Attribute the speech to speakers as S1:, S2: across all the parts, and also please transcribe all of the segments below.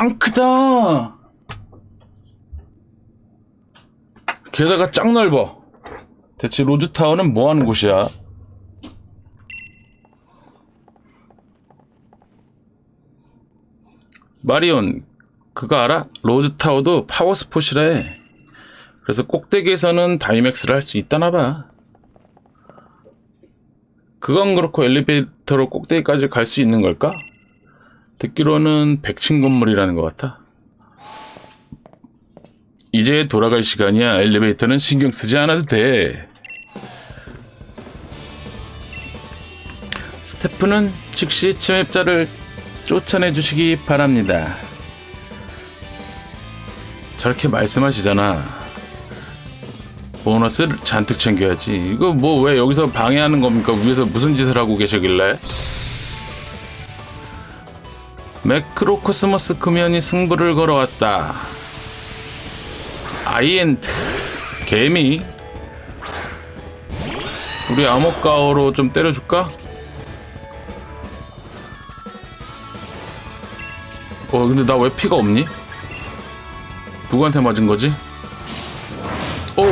S1: 짱 크다. 게다가 짱 넓어. 대체 로즈타워는 뭐 하는 곳이야? 마리온, 그거 알아? 로즈타워도 파워스포시래. 그래서 꼭대기에서는 다이맥스를 할 수 있다나 봐. 그건 그렇고 엘리베이터로 꼭대기까지 갈 수 있는 걸까? 듣기로는 100층 건물이라는 것 같아. 이제 돌아갈 시간이야. 엘리베이터는 신경 쓰지 않아도 돼. 스태프는 즉시 침입자를 쫓아내 주시기 바랍니다. 저렇게 말씀하시잖아. 보너스를 잔뜩 챙겨야지. 이거 뭐 왜 여기서 방해하는 겁니까? 위에서 무슨 짓을 하고 계시길래? 매크로코스모스 금연이 승부를 걸어왔다. 아이엔트 개미 우리 암흑가오로 좀 때려줄까? 어 근데 나 왜 피가 없니? 누구한테 맞은 거지? 오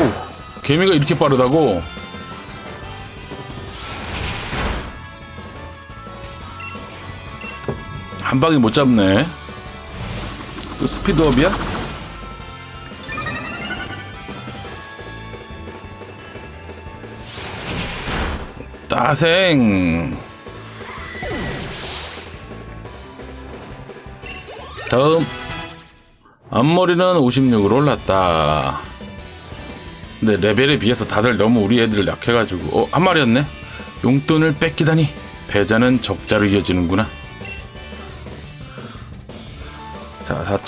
S1: 개미가 이렇게 빠르다고? 한 방에 못 잡네. 또 스피드업이야? 따생. 다음. 앞머리는 56으로 올랐다. 근데 레벨에 비해서 다들 너무 우리 애들 약해가지고 어, 한 마리였네. 용돈을 뺏기다니 배자는 적자로 이어지는구나.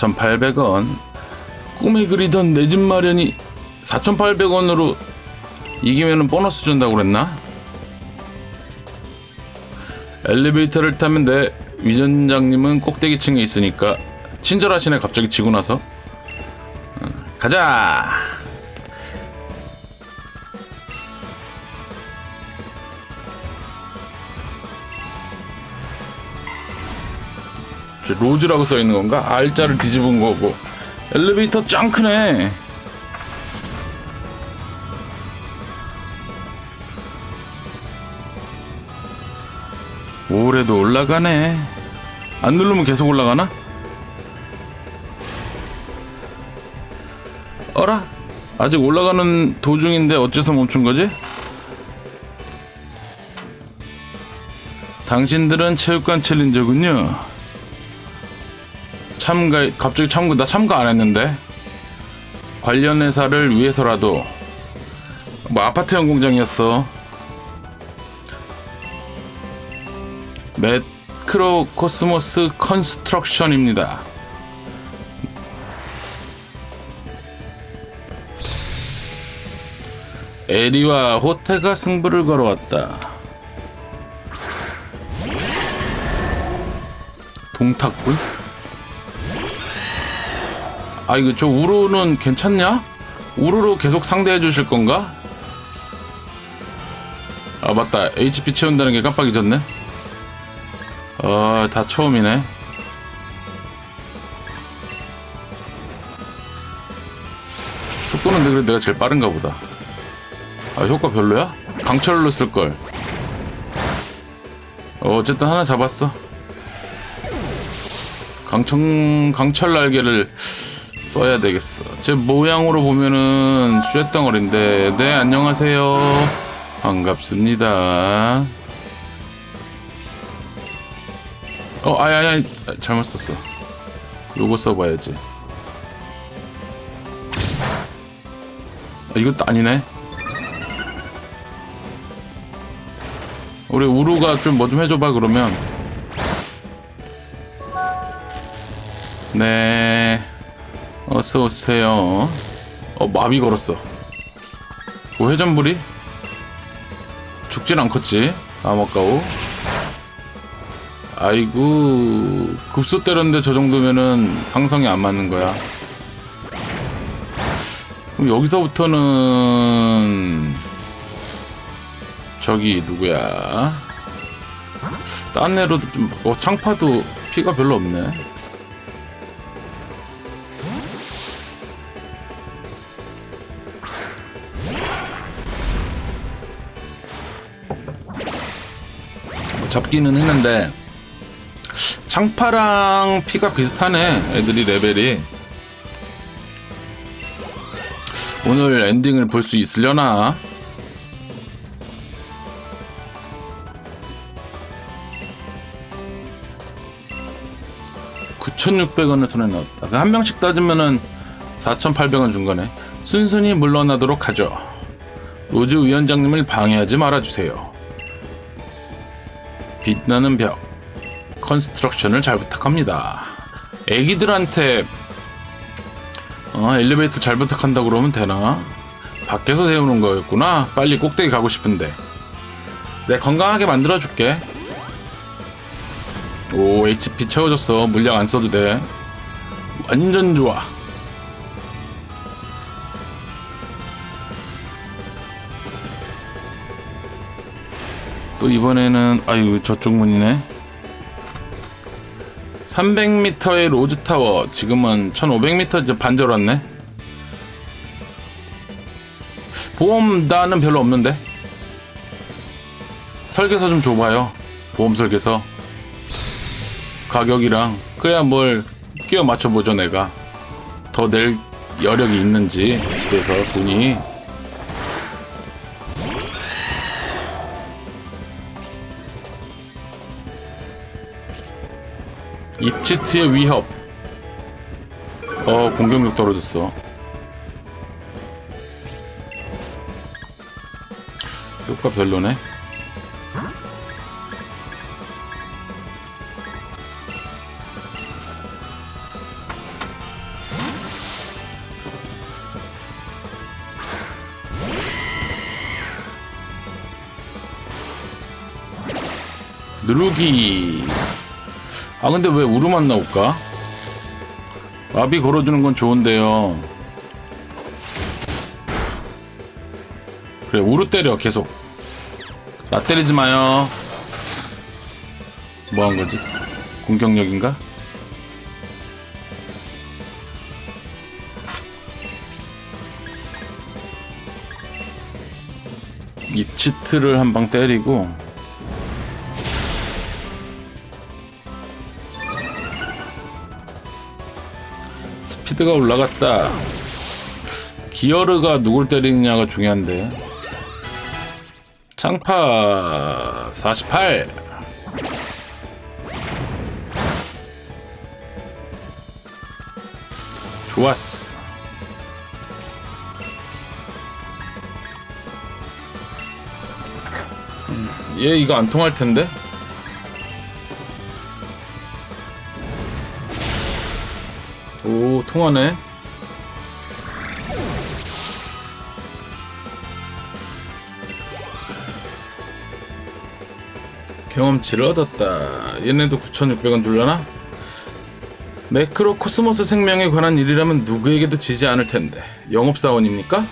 S1: 4,800원. 꿈에 그리던 내 집 마련이 4,800원으로 이기면은 보너스 준다고 그랬나? 엘리베이터를 타면 돼. 위전장님은 꼭대기층에 있으니까 친절하시네 갑자기 지고 나서. 어, 가자. 로즈라고 써 있는 건가? R자를 뒤집은 거고. 엘리베이터 짱 크네. 올해도 올라가네. 안 누르면 계속 올라가나? 어라? 아직 올라가는 도중인데 어째서 멈춘 거지? 당신들은 체육관 챌린저군요. 참가, 갑자기 참가, 나 참가 안 했는데. 관련 회사를 위해서라도. 뭐 아파트 연공장이었어. 매크로 코스모스 컨스트럭션입니다. 에리와 호테가 승부를 걸어왔다. 동탁불? 아 이거 저 우루는 괜찮냐? 우루로 계속 상대해 주실 건가? 아 맞다 HP 채운다는 게 깜빡 잊었네 아, 다 처음이네. 속도는 그래도 내가 제일 빠른가 보다. 아, 효과 별로야? 강철로 쓸걸. 어, 어쨌든 하나 잡았어. 강청, 강철 날개를 써야 되겠어. 제 모양으로 보면은 쇠덩어리인데, 네, 안녕하세요. 반갑습니다. 어, 아니, 아니, 아니, 잘못 썼어. 요거 써봐야지. 아, 이것도 아니네. 우리 우루가 좀 뭐좀 해줘봐, 그러면. 네. 어서 오세요. 어, 마비 걸었어. 뭐 회전불이? 죽진 않겠지? 암흑가오. 아이고 급소 때렸는데 저 정도면은 상성이 안 맞는 거야. 그럼 여기서부터는 저기 누구야? 딴 애로도 좀 어, 창파도 피가 별로 없네. 잡기는 했는데 창파랑 피가 비슷하네 애들이 레벨이 오늘 엔딩을 볼 수 있으려나 9,600원을 손에 넣었다. 그 한 명씩 따지면은 4,800원 준 거네. 순순히 물러나도록 하죠. 로즈 위원장님을 방해하지 말아주세요. 빛나는 벽. 컨스트럭션을 잘 부탁합니다. 애기들한테 어, 엘리베이터 잘 부탁한다 그러면 되나? 밖에서 세우는 거였구나. 빨리 꼭대기 가고 싶은데. 내 건강하게 만들어줄게. 오 HP 채워졌어 물량 안 써도 돼 완전 좋아 또 이번에는 아유 저쪽 문이네. 300m의 로즈타워. 지금은 1500m 이제 반절 왔네. 보험단은 별로 없는데? 설계서 좀 줘봐요. 보험 설계서 가격이랑. 그래야 뭘 끼워 맞춰보죠 내가. 더 낼 여력이 있는지 집에서 돈이 입치트의 위협. 어 공격력 떨어졌어. 효과 별로네. 누르기 아 근데 왜 우르만 나올까? 마비 걸어주는 건 좋은데요 그래 우르 때려 계속 나 때리지 마요 뭐 한 거지? 공격력인가? 입치트를 한 방 때리고 스피드가 올라갔다. 기어르가 누굴 때리느냐가 중요한데. 창파 48. 좋았어. 음, 얘 이거 안 통할 텐데? 통하네 경험치를 얻었다 얘네도 9600원 줄라나? 매크로 코스모스 생명에 관한 일이라면 누구에게도 지지 않을 텐데 영업사원입니까?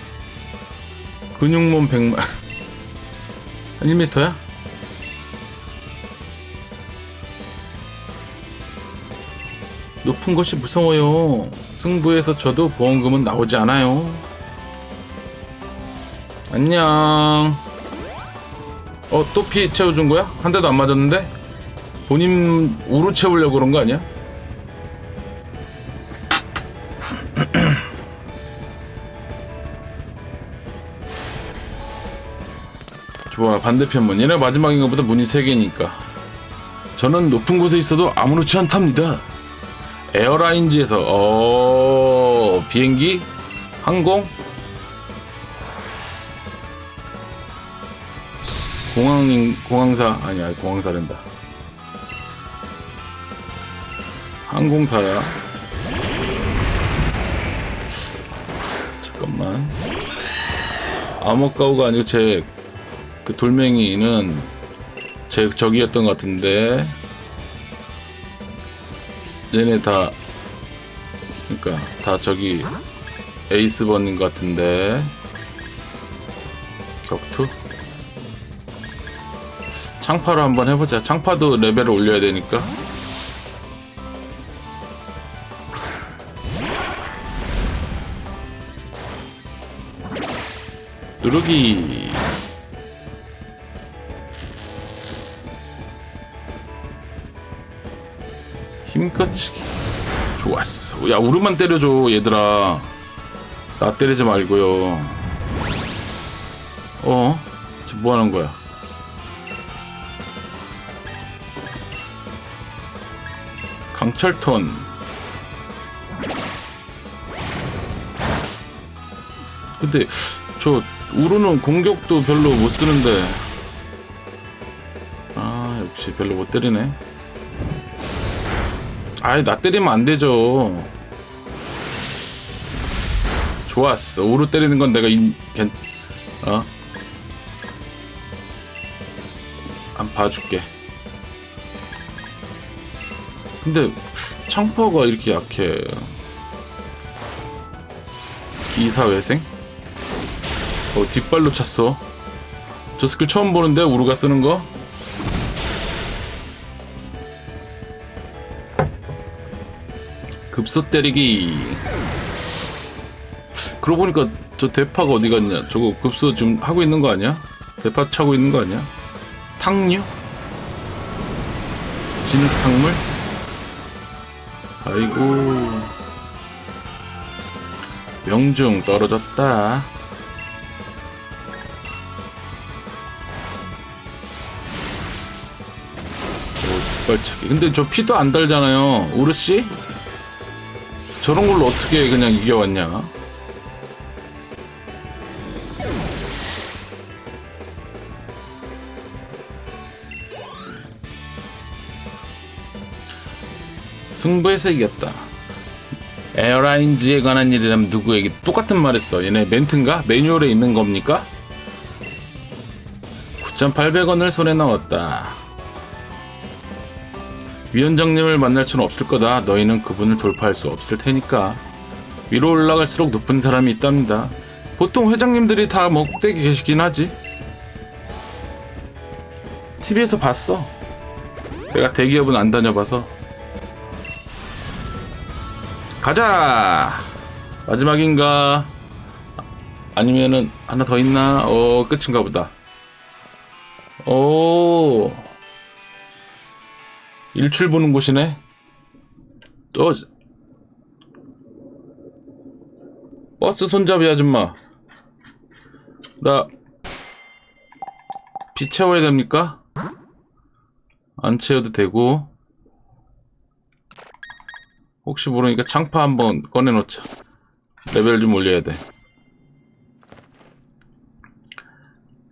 S1: 근육몸 100만 한 1m야? 높은 것이 무서워요. 승부에서 저도 보험금은 나오지 않아요. 안녕. 어, 또 피 채워준 거야? 한 대도 안 맞았는데? 본인 우루 채우려고 그런 거 아니야? 좋아, 반대편 문. 얘네 마지막인 것보다 문이 세개니까 저는 높은 곳에 있어도 아무렇지 않답니다. 에어라인즈에서 어 비행기? 항공? 공항인 공항사 아니야 공항사랜다. 항공사야? 잠깐만. 아모카우가 아니고 제 그 돌멩이는 제 적이었던 것 같은데 얘네 다 그러니까 다 저기 에이스번인 것 같은데. 격투? 창파로 한번 해보자. 창파도 레벨을 올려야 되니까. 누르기 힘껏 치기. 좋았어. 야 우르만 때려줘 얘들아. 나 때리지 말고요. 어? 지금 뭐 하는 거야? 강철톤. 근데 저 우르는 공격도 별로 못 쓰는데. 아 역시 별로 못 때리네 아이 나 때리면 안 되죠 좋았어 우르 때리는 건 내가 인... 괜... 어? 안 봐줄게 근데 창퍼가 이렇게 약해 기사회생? 어 뒷발로 찼어 저 스킬 처음 보는데 우루가 쓰는 거? 급소 때리기 그러고 보니까 저 대파가 어디 갔냐 저거 급소 지금 하고 있는 거 아니야? 대파 차고 있는 거 아니야? 탕류? 진흙탕물? 아이고 명중 떨어졌다 오, 뒷발차기 근데 저 피도 안 달잖아요 우르씨? 저런 걸로 어떻게 그냥 이겨왔냐 승부에서 이겼다 에어라인즈에 관한 일이라면 누구에게 똑같은 말 했어 얘네 멘트인가? 매뉴얼에 있는 겁니까? 9,800원을 손에 넣었다 위원장님을 만날 수는 없을 거다. 너희는 그분을 돌파할 수 없을 테니까. 위로 올라갈수록 높은 사람이 있답니다. 보통 회장님들이 다 목대기 계시긴 하지. TV에서 봤어. 내가 대기업은 안 다녀봐서. 가자! 마지막인가? 아니면은 하나 더 있나? 어 끝인가 보다. 오 일출 보는 곳이네 또 버스 손잡이 아줌마 나 비 채워야 됩니까? 안 채워도 되고 혹시 모르니까 창파 한번 꺼내놓자. 레벨 좀 올려야 돼.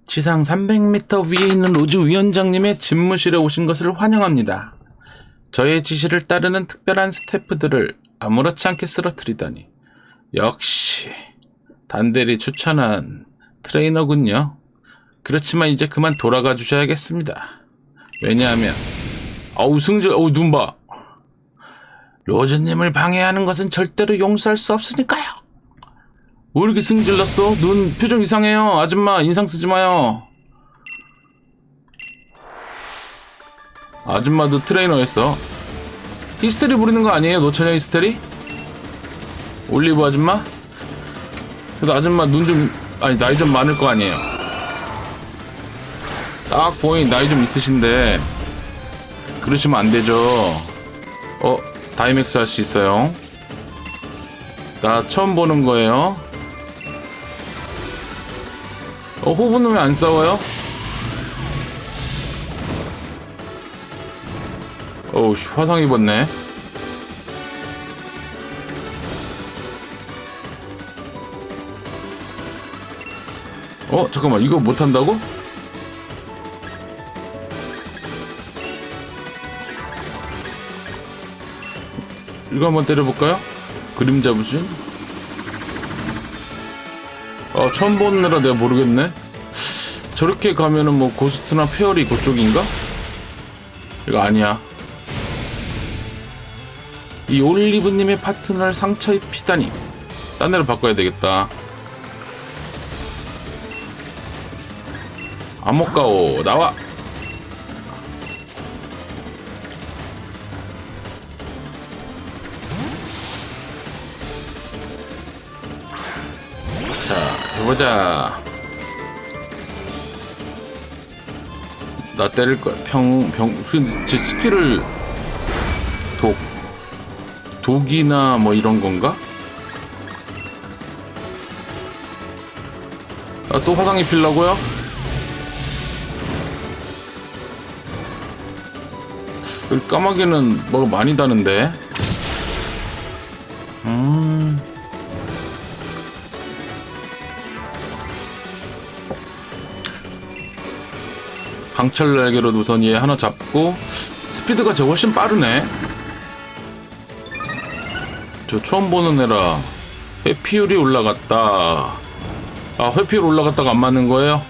S1: 지상 300m 위에 있는 로즈 위원장님의 집무실에 오신 것을 환영합니다. 저의 지시를 따르는 특별한 스태프들을 아무렇지 않게 쓰러뜨리다니. 역시 단대리 추천한 트레이너군요. 그렇지만 이제 그만 돌아가 주셔야겠습니다. 왜냐하면 어우 승질 어우 눈 봐. 로즈님을 방해하는 것은 절대로 용서할 수 없으니까요. 왜 이렇게 승질났어? 눈 표정 이상해요. 아줌마 인상 쓰지 마요. 아줌마도 트레이너였어. 히스테리 부리는 거 아니에요? 노처녀 히스테리? 올리브 아줌마? 그래도 아줌마 눈 좀 아니 나이 좀 많을 거 아니에요. 딱 보니 나이 좀 있으신데 그러시면 안 되죠. 어 다이맥스 할 수 있어요. 나 처음 보는 거예요. 어, 호분은 왜 안 싸워요? 어우, 씨, 화상 입었네. 어, 잠깐만, 이거 못한다고? 이거 한번 때려볼까요? 그림자 부신? 아, 처음 보느라 내가 모르겠네. 저렇게 가면은 뭐 고스트나 페어리 그쪽인가? 이거 아니야. 이 올리브님의 파트너를 상처 입히다니. 딴 데로 바꿔야 되겠다. 암흑가오 나와. 자, 해보자. 나 때릴 거야. 평, 병, 그, 제 스킬을. 독 독이나 뭐 이런 건가? 아, 또 화상 입히려고요? 여기 까마귀는 뭐가 많이 다는데 음 방철 날개로 우선 얘 하나 잡고 스피드가 저 훨씬 빠르네 저 처음 보는 애라 회피율이 올라갔다 아 회피율 올라갔다가 안 맞는 거예요?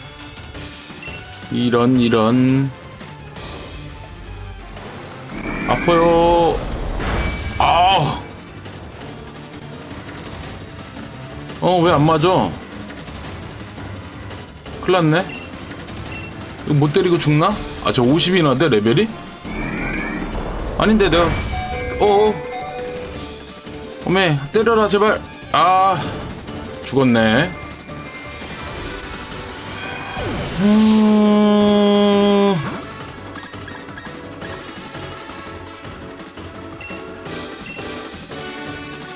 S1: 이런 이런 아파요 아 어, 왜 안 맞아? 큰일 났네. 못 때리고 죽나? 아, 저 50이나 돼, 레벨이? 아닌데, 내가. 어어. 어메, 때려라, 제발. 아, 죽었네. 음...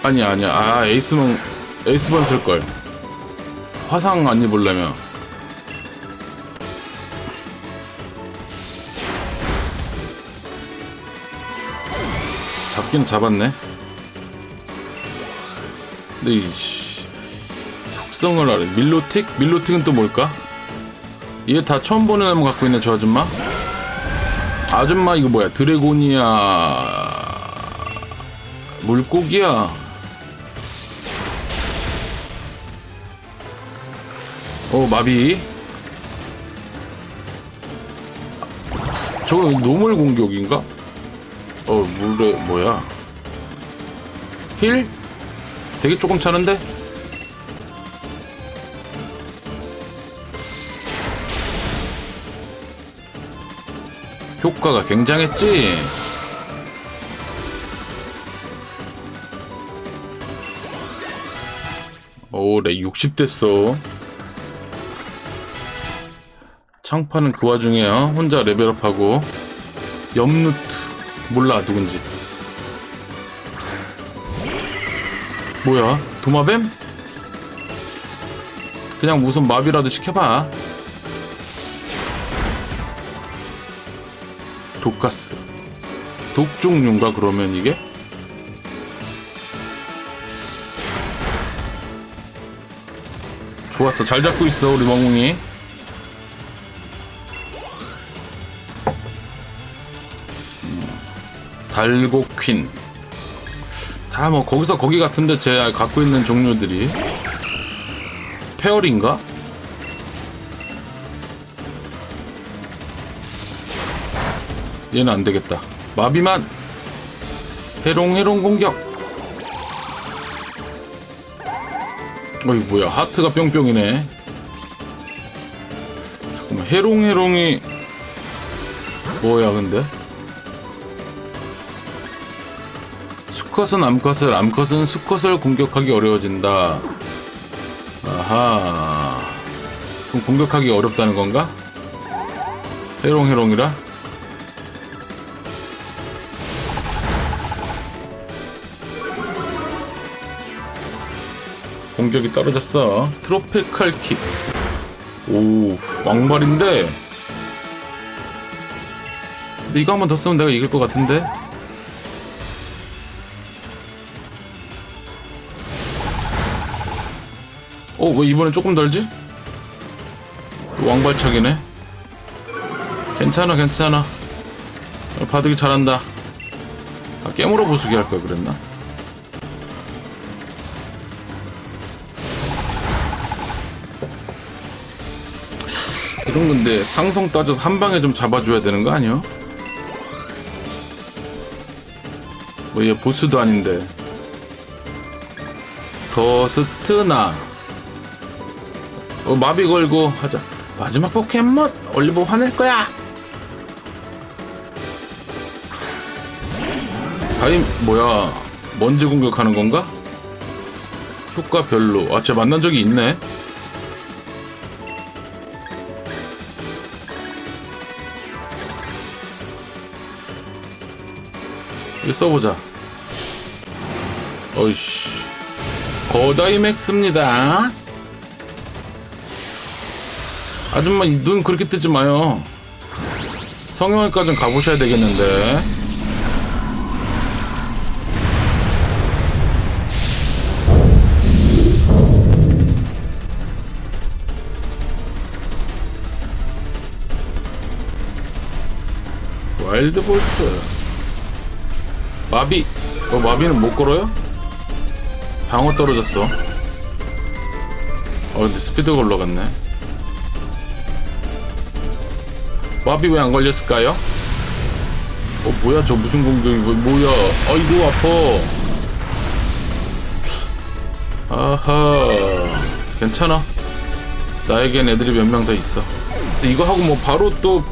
S1: 아니야, 아니야. 아, 에이스만, 에이스만 쓸걸. 화상 안 입으려면. 잡긴 잡았네. 근데 이 씨, 속성을 알아. 밀로틱? 밀로틱은 또 뭘까? 얘다 처음 보는 애만 갖고 있네 저 아줌마. 아줌마 이거 뭐야? 드래곤이야. 물고기야. 어 마비. 저거 노멀 공격인가? 어 물에 뭐야? 힐? 되게 조금 차는데? 효과가 굉장했지? 오, 내60 됐어. 창파는 그 와중에요. 혼자 레벨업하고. 염루트. 몰라, 누군지. 뭐야? 도마뱀? 그냥 무슨 마비라도 시켜봐. 독가스. 독 종류인가, 그러면 이게? 좋았어. 잘 잡고 있어, 우리 멍뭉이. 달고퀸. 다 뭐 거기서 거기 같은데 제가 갖고 있는 종류들이 페어린가? 얘는 안 되겠다. 마비만 해롱 해롱 공격. 어이 뭐야 하트가 뿅뿅이네. 잠깐만 해롱 해롱이 뭐야 근데? 수컷은 암컷을, 암컷은 수컷을 공격하기 어려워진다. 아하. 그럼 공격하기 어렵다는 건가? 해롱해롱이라? 공격이 떨어졌어. 트로피칼 킥. 오, 왕발인데. 근데 이거 한 번 더 쓰면 내가 이길 것 같은데? 어, 왜 이번엔 조금? 또 왕발차기네. 괜찮아, 괜찮아. 어, 바둑이 잘한다. 아, 깨물어 보수기 할 걸 그랬나? 이런 건데 상성 따져서 한 방에 좀 잡아줘야 되는 거 아니야? 뭐 얘 보스도 아닌데. 더스트나. 어, 마비 걸고 하자. 마지막 포켓몬 올리브 화낼 거야. 다임 뭐야? 먼지 공격하는 건가? 효과 별로. 아, 쟤 만난 적이 있네. 이거 써보자. 어이씨. 거다이 맥스입니다. 아줌마 이눈 그렇게 뜨지 마요. 성형외과 좀 가보셔야 되겠는데. 와일드 볼트. 마비. 어, 마비는 못 걸어요? 방어 떨어졌어. 어, 근데 스피드가 올라갔네. 마비 왜 안 걸렸을까요? 어, 뭐야, 저 무슨 공격이, 뭐, 뭐야. 아이고, 아파. 아하. 괜찮아. 나에겐 애들이 몇 명 더 있어. 이거 하고 뭐 바로 또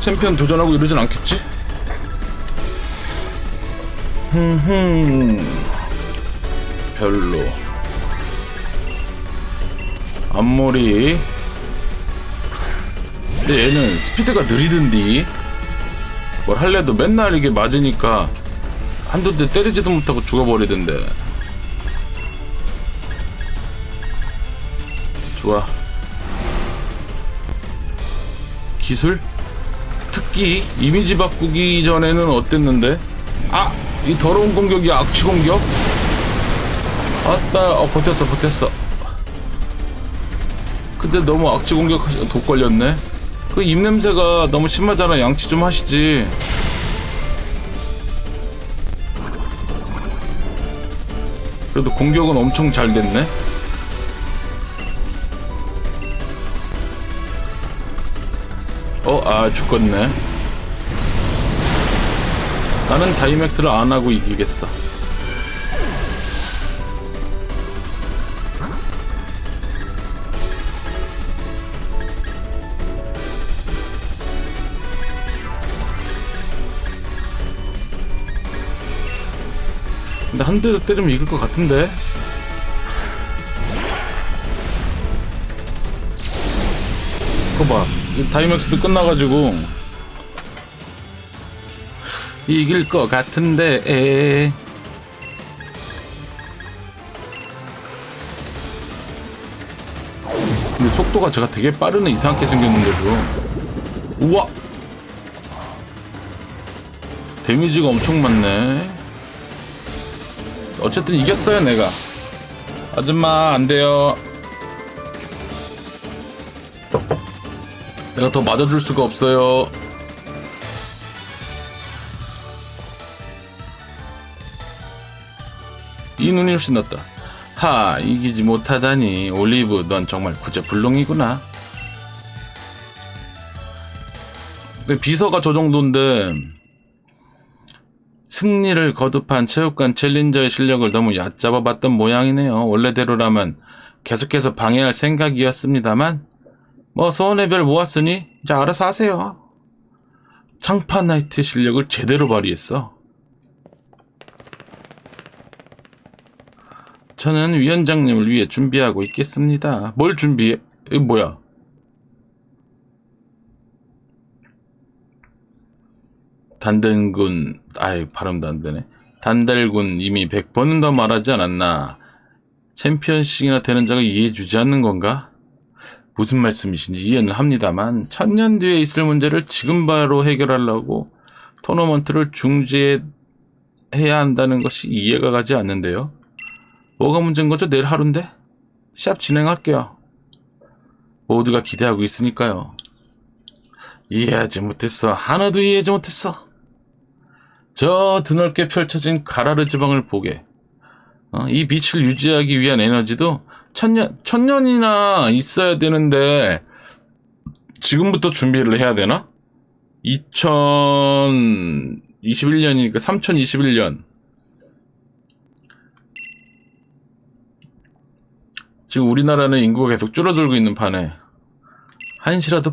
S1: 챔피언 도전하고 이러진 않겠지? 흠흠. 별로. 앞머리. 근데 얘는 스피드가 느리던디. 뭘 할래도 맨날 이게 맞으니까 한두 대 때리지도 못하고 죽어버리던데. 좋아. 기술? 특기? 이미지 바꾸기 전에는 어땠는데? 아! 이 더러운 공격이 악취 공격? 아따, 어, 버텼어, 버텼어. 근데 너무 악취 공격 독 걸렸네? 그 입냄새가 너무 심하잖아. 양치 좀 하시지. 그래도 공격은 엄청 잘 됐네? 어, 아, 죽겠네. 나는 다이맥스를 안 하고 이기겠어. 한 대 때리면 이길 것 같은데? 그거 봐. 이 다이맥스도 끝나가지고 이길 것 같은데 에. 근데 속도가 제가 되게 빠르네 이상하게 생겼는데도 우와 데미지가 엄청 많네 어쨌든 이겼어요 내가. 아줌마 안 돼요. 내가 더 맞아줄 수가 없어요. 이 눈이 훨씬 낫다. 하 이기지 못하다니. 올리브 넌 정말 구제불능이구나. 근데 비서가 저 정도인데 승리를 거듭한 체육관 챌린저의 실력을 너무 얕잡아 봤던 모양이네요. 원래대로라면 계속해서 방해할 생각이었습니다만 뭐 소원의 별 모았으니 이제 알아서 하세요. 창파 나이트 실력을 제대로 발휘했어. 저는 위원장님을 위해 준비하고 있겠습니다. 뭘 준비해? 이거 뭐야? 단달군, 아이, 발음도 안 되네. 단달군 이미 100번은 더 말하지 않았나? 챔피언식이나 되는 자가 이해해주지 않는 건가? 무슨 말씀이신지 이해는 합니다만, 천년 뒤에 있을 문제를 지금 바로 해결하려고 토너먼트를 중지해야 한다는 것이 이해가 가지 않는데요? 뭐가 문제인 거죠? 내일 하루인데? 시합 진행할게요. 모두가 기대하고 있으니까요. 이해하지 못했어. 하나도 이해하지 못했어. 저 드넓게 펼쳐진 가라르 지방을 보게. 어, 이 빛을 유지하기 위한 에너지도 천년, 천년이나 있어야 되는데, 지금부터 준비를 해야 되나? 2021년이니까 3021년. 지금 우리나라는 인구가 계속 줄어들고 있는 판에, 한시라도